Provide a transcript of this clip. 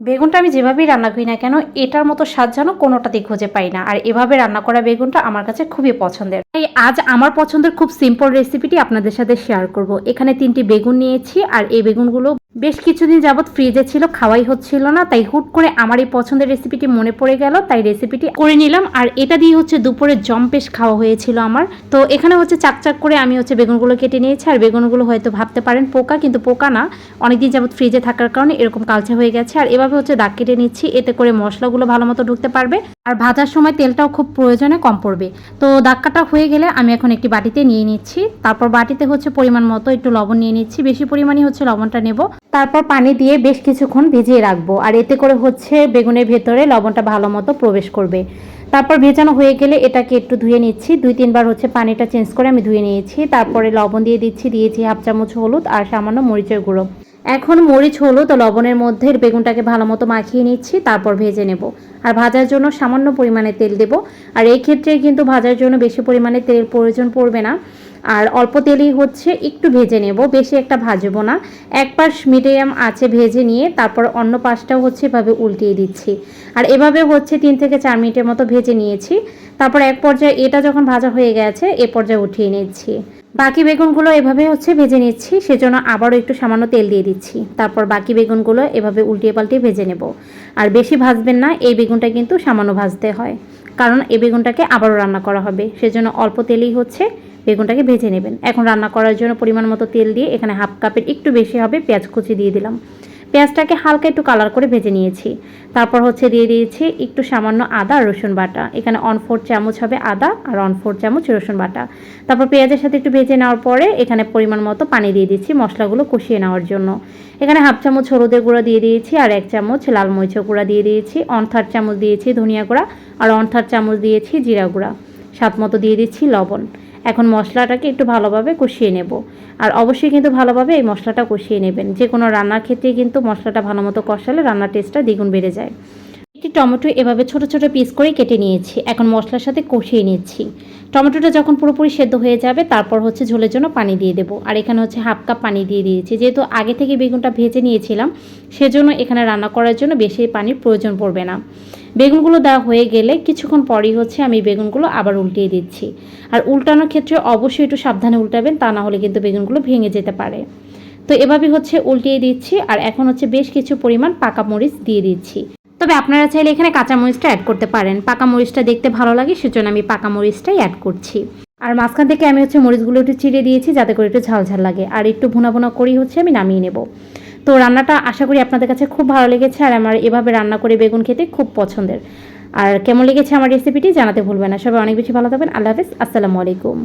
বেগুনটা আমি যেভাবেই রান্না করি না কেন, এটার মতো স্বাদ যেন কোনোটাতেই খুঁজে পাই না। আর এভাবে রান্না করা বেগুনটা আমার কাছে খুবই পছন্দের। তাই আজ আমার পছন্দের খুব সিম্পল রেসিপিটি আপনাদের সাথে শেয়ার করব। এখানে তিনটি বেগুন নিয়েছি, আর এই বেগুনগুলো বেশ কিছুদিন যাবৎ ফ্রিজে ছিল, খাওয়াই হচ্ছিল না, তাই হুট করে আমার এই পছন্দের রেসিপিটি মনে পড়ে গেল, তাই রেসিপিটি করে নিলাম। আর এটা দিয়ে হচ্ছে দুপুরে জম্পেশ খাওয়া হয়েছিল আমার। তো এখানে হচ্ছে চাকচাক করে আমি হচ্ছে বেগুনগুলো কেটে নিয়েছি, আর বেগুনগুলো হয়তো ভাবতে পারেন পোকা, কিন্তু পোকা না। অনেকদিন যাবৎ ফ্রিজে থাকার কারণে এরকম কালচে হয়ে গেছে, আর এভাবে হচ্ছে দাগ কেটে নিচ্ছি, এতে করে মশলাগুলো ভালো মতো ঢুকতে পারবে। আর ভাজার সময় তেলটাও খুব প্রয়োজনে কম পড়বে। তো দাগ কাটা হয়ে গেলে আমি এখন একটি বাটিতে নিয়ে নিচ্ছি। তারপর বাটিতে হচ্ছে পরিমাণ মতো একটু লবণ নিয়ে নিচ্ছি, বেশি পরিমাণই হচ্ছে লবণটা নেব। তারপর পানি দিয়ে বেশ কিছুক্ষণ ভিজিয়ে রাখব। আর এতে করে হচ্ছে বেগুনের ভেতরে লবণটা ভালো মতো প্রবেশ করবে। তারপর ভেজানো হয়ে গেলে এটাকে একটু ধুয়ে নিচ্ছি। দুই, তিনবার হচ্ছে পানিটা চেঞ্জ করে আমি ধুয়ে নিয়েছি। তারপরে লবণ দিয়ে দিচ্ছি, দিয়েছি হাফ চামচ হলুদ আর সামান্য মরিচের গুঁড়ো। এখন মরিচ, হলুদ লবণের মধ্যে বেগুনটাকে ভালো মতো মাখিয়ে নিচ্ছি, তারপর ভেজে নেব। আর ভাজার জন্য সামান্য পরিমাণে তেল দেব। আর এই ক্ষেত্রে কিন্তু ভাজার জন্য বেশি পরিমাণে তেল প্রয়োজন পড়বে না। আর অল্প তেলই হচ্ছে একটু ভেজে নেব, বেশি একটা ভাজবো না। এক পাশ মিডিয়াম আছে ভেজে নিয়ে তারপর অন্য পাশটাও হচ্ছে এভাবে উল্টিয়ে দিচ্ছি। আর এভাবে হচ্ছে তিন থেকে চার মিনিটের মতো ভেজে নিয়েছি। তারপর এক পর্যায়ে এটা যখন ভাজা হয়ে গেছে, এ পর্যায়ে উঠিয়ে নিচ্ছি। বাকি বেগুনগুলো এভাবে হচ্ছে ভেজে নিচ্ছি, সেজন্য আবারও একটু সামান্য তেল দিয়ে দিচ্ছি। তারপর বাকি বেগুনগুলো এভাবে উল্টিয়ে পাল্টিয়ে ভেজে নেব। আর বেশি ভাজবেন না, এই বেগুনটা কিন্তু সামান্য ভাজতে হয়। কারণ এই বেগুনটাকে আবারও রান্না করা হবে। সেজন্য অল্প তেলেই হচ্ছে বেগুনটাকে ভেজে নেবেন। এখন রান্না করার জন্য পরিমাণ মতো তেল দিয়ে এখানে হাফ কাপের একটু বেশি হবে, পেঁয়াজ কুচি দিয়ে দিলাম। পেঁয়াজটাকে হালকা একটু কালার করে ভেজে নিয়েছি। তারপর হচ্ছে দিয়ে দিয়েছি একটু সামান্য আদা রসুন বাটা। এখানে অন ফোর চামচ হবে আদা আর অন ফোর চামচ রসুন বাটা। তারপর পেঁয়াজের সাথে একটু ভেজে নেওয়ার পরে এখানে পরিমাণ মতো পানি দিয়ে দিচ্ছি মশলাগুলো কষিয়ে নেওয়ার জন্য। এখানে হাফ চামচ হলুদের গুঁড়া দিয়ে দিয়েছি আর এক চামচ লাল মরিচের গুঁড়া দিয়ে দিয়েছি। অন থার্ড চামচ দিয়েছি ধনিয়া গুঁড়া আর অন থার্ড চামচ দিয়েছি জিরা গুঁড়া। স্বাদ মতো দিয়ে দিচ্ছি লবণ। এখন মশলাটাকে একটু ভালোভাবে কষিয়ে নেব। আর অবশ্যই কিন্তু ভালোভাবে এই মশলাটা কষিয়ে নেবেন। যে কোনো রান্নার ক্ষেত্রে কিন্তু মশলাটা ভালো মতো কষালে রান্নার টেস্টটা দ্বিগুণ বেড়ে যায়। একটি টমেটো এভাবে ছোট ছোট পিস করে কেটে নিয়েছি। এখন মশলার সাথে কষিয়ে নিচ্ছি। টমেটোটা যখন পুরোপুরি সেদ্ধ হয়ে যাবে, তারপর হচ্ছে ঝোলের জন্য পানি দিয়ে দেবো। আর এখানে হচ্ছে হাফ কাপ পানি দিয়ে দিয়েছি। যেহেতু আগে থেকে বেগুনটা ভেজে নিয়েছিলাম, সেজন্য এখানে রান্না করার জন্য বেশি পানির প্রয়োজন পড়বে না। বেগুনগুলো দেওয়া হয়ে গেলে কিছুক্ষণ পরই হচ্ছে আমি বেগুনগুলো আবার উল্টিয়ে দিচ্ছি। আর উল্টানোর ক্ষেত্রে অবশ্যই একটু সাবধানে উল্টাবেন, তা না হলে কিন্তু বেগুনগুলো ভেঙে যেতে পারে। তো এভাবে হচ্ছে উল্টিয়ে দিচ্ছি। আর এখন হচ্ছে বেশ কিছু পরিমাণ পাকা মরিচ দিয়ে দিচ্ছি। তবে আপনারা চাইলে এখানে কাঁচা মরিচটা অ্যাড করতে পারেন। পাকা মরিচটা দেখতে ভালো লাগে, সেজন্য আমি পাকা মরিচটাই অ্যাড করছি। আর মাঝখান থেকে আমি হচ্ছে মরিচগুলো একটু চিড়ে দিয়েছি, যাতে করে একটু ঝাল ঝাল লাগে। আর একটু ভুনা ভুনা করেই হচ্ছে আমি নামিয়ে নেব। তো রান্নাটা আশা করি আপনাদের কাছে খুব ভালো লেগেছে, আর আমার এভাবে রান্না করে বেগুন খেতে খুব পছন্দের। আর কেমন লেগেছে আমার রেসিপিটি জানাতে ভুলবেন না। সবাই অনেক বেশি ভালো থাকবেন। আল্লাহ হাফিজ। আসসালামু আলাইকুম।